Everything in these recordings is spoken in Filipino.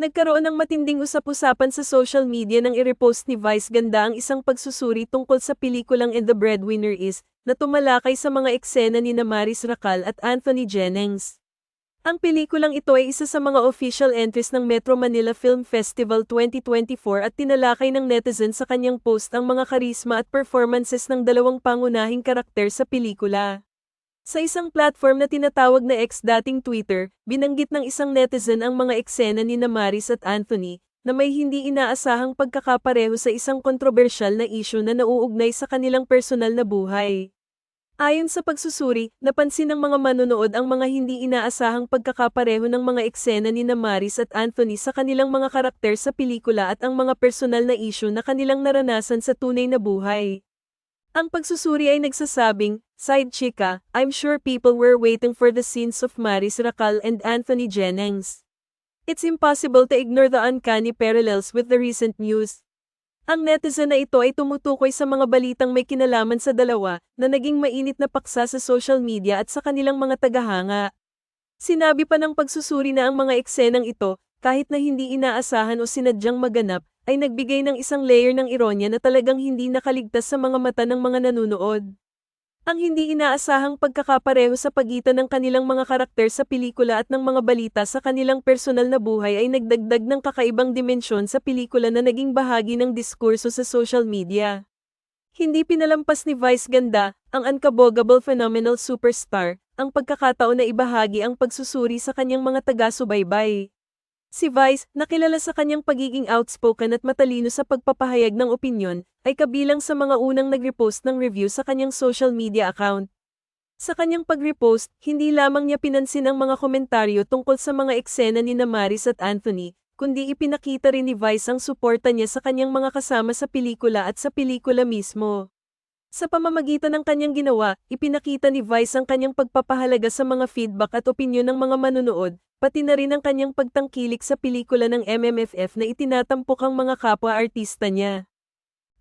Nagkaroon ng matinding usap-usapan sa social media nang i-repost ni Vice Ganda ang isang pagsusuri tungkol sa pelikulang And the Breadwinner Is, na tumalakay sa mga eksena ni Maris Racal at Anthony Jennings. Ang pelikulang ito ay isa sa mga official entries ng Metro Manila Film Festival 2024 at tinalakay ng netizen sa kanyang post ang mga karisma at performances ng dalawang pangunahing karakter sa pelikula. Sa isang platform na tinatawag na X dating Twitter, binanggit ng isang netizen ang mga eksena ni Maris at Anthony, na may hindi inaasahang pagkakapareho sa isang kontrobersyal na issue na nauugnay sa kanilang personal na buhay. Ayon sa pagsusuri, napansin ng mga manonood ang mga hindi inaasahang pagkakapareho ng mga eksena ni Maris at Anthony sa kanilang mga karakter sa pelikula at ang mga personal na issue na kanilang naranasan sa tunay na buhay. Ang pagsusuri ay nagsasabing, Side chika, I'm sure people were waiting for the scenes of Maris Racal and Anthony Jennings. It's impossible to ignore the uncanny parallels with the recent news. Ang netizen na ito ay tumutukoy sa mga balitang may kinalaman sa dalawa na naging mainit na paksa sa social media at sa kanilang mga tagahanga. Sinabi pa ng pagsusuri na ang mga eksenang ito, kahit na hindi inaasahan o sinadyang maganap, ay nagbigay ng isang layer ng ironya na talagang hindi nakaligtas sa mga mata ng mga nanunood. Ang hindi inaasahang pagkakapareho sa pagitan ng kanilang mga karakter sa pelikula at ng mga balita sa kanilang personal na buhay ay nagdagdag ng kakaibang dimensyon sa pelikula na naging bahagi ng diskurso sa social media. Hindi pinalampas ni Vice Ganda, ang unkabogable phenomenal superstar, ang pagkakataon na ibahagi ang pagsusuri sa kanyang mga taga-subaybay. Si Vice, nakilala sa kanyang pagiging outspoken at matalino sa pagpapahayag ng opinyon, ay kabilang sa mga unang nag-repost ng review sa kanyang social media account. Sa kanyang pag-repost, hindi lamang niya pinansin ang mga komentaryo tungkol sa mga eksena ni Maris at Anthony, kundi ipinakita rin ni Vice ang suporta niya sa kanyang mga kasama sa pelikula at sa pelikula mismo. Sa pamamagitan ng kanyang ginawa, ipinakita ni Vice ang kanyang pagpapahalaga sa mga feedback at opinyon ng mga manunood, pati na rin ang kanyang pagtangkilik sa pelikula ng MMFF na itinatampok ang mga kapwa-artista niya.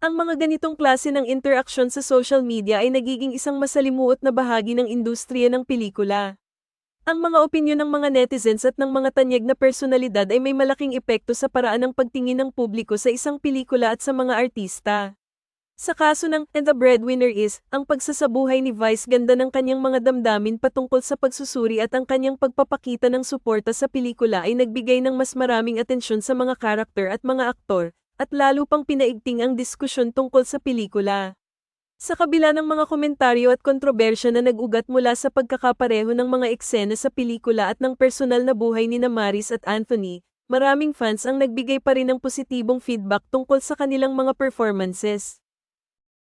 Ang mga ganitong klase ng interaksyon sa social media ay nagiging isang masalimuot na bahagi ng industriya ng pelikula. Ang mga opinyon ng mga netizens at ng mga tanyag na personalidad ay may malaking epekto sa paraan ng pagtingin ng publiko sa isang pelikula at sa mga artista. Sa kaso ng And the Breadwinner Is, ang pagsasabuhay ni Vice ganda ng kanyang mga damdamin patungkol sa pagsusuri at ang kanyang pagpapakita ng suporta sa pelikula ay nagbigay ng mas maraming atensyon sa mga karakter at mga aktor, at lalo pang pinaigting ang diskusyon tungkol sa pelikula. Sa kabila ng mga komentaryo at kontrobersya na nag-ugat mula sa pagkakapareho ng mga eksena sa pelikula at ng personal na buhay ni Maris at Anthony, maraming fans ang nagbigay pa rin ng positibong feedback tungkol sa kanilang mga performances.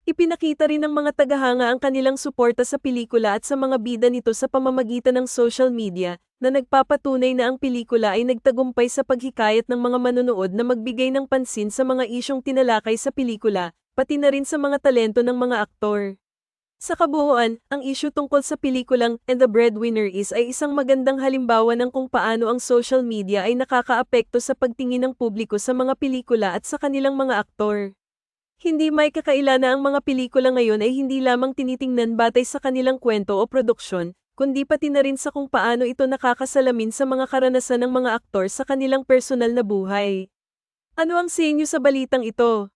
Ipinakita rin ng mga tagahanga ang kanilang suporta sa pelikula at sa mga bida nito sa pamamagitan ng social media, na nagpapatunay na ang pelikula ay nagtagumpay sa paghikayat ng mga manonood na magbigay ng pansin sa mga isyong tinalakay sa pelikula, pati na rin sa mga talento ng mga aktor. Sa kabuuan, ang isyu tungkol sa pelikulang And the Breadwinner Is ay isang magandang halimbawa ng kung paano ang social media ay nakakaapekto sa pagtingin ng publiko sa mga pelikula at sa kanilang mga aktor. Hindi may kakaila na ang mga pelikula ngayon ay hindi lamang tinitingnan batay sa kanilang kwento o produksyon, kundi pati na rin sa kung paano ito nakakasalamin sa mga karanasan ng mga aktor sa kanilang personal na buhay. Ano ang sa inyo sa balitang ito?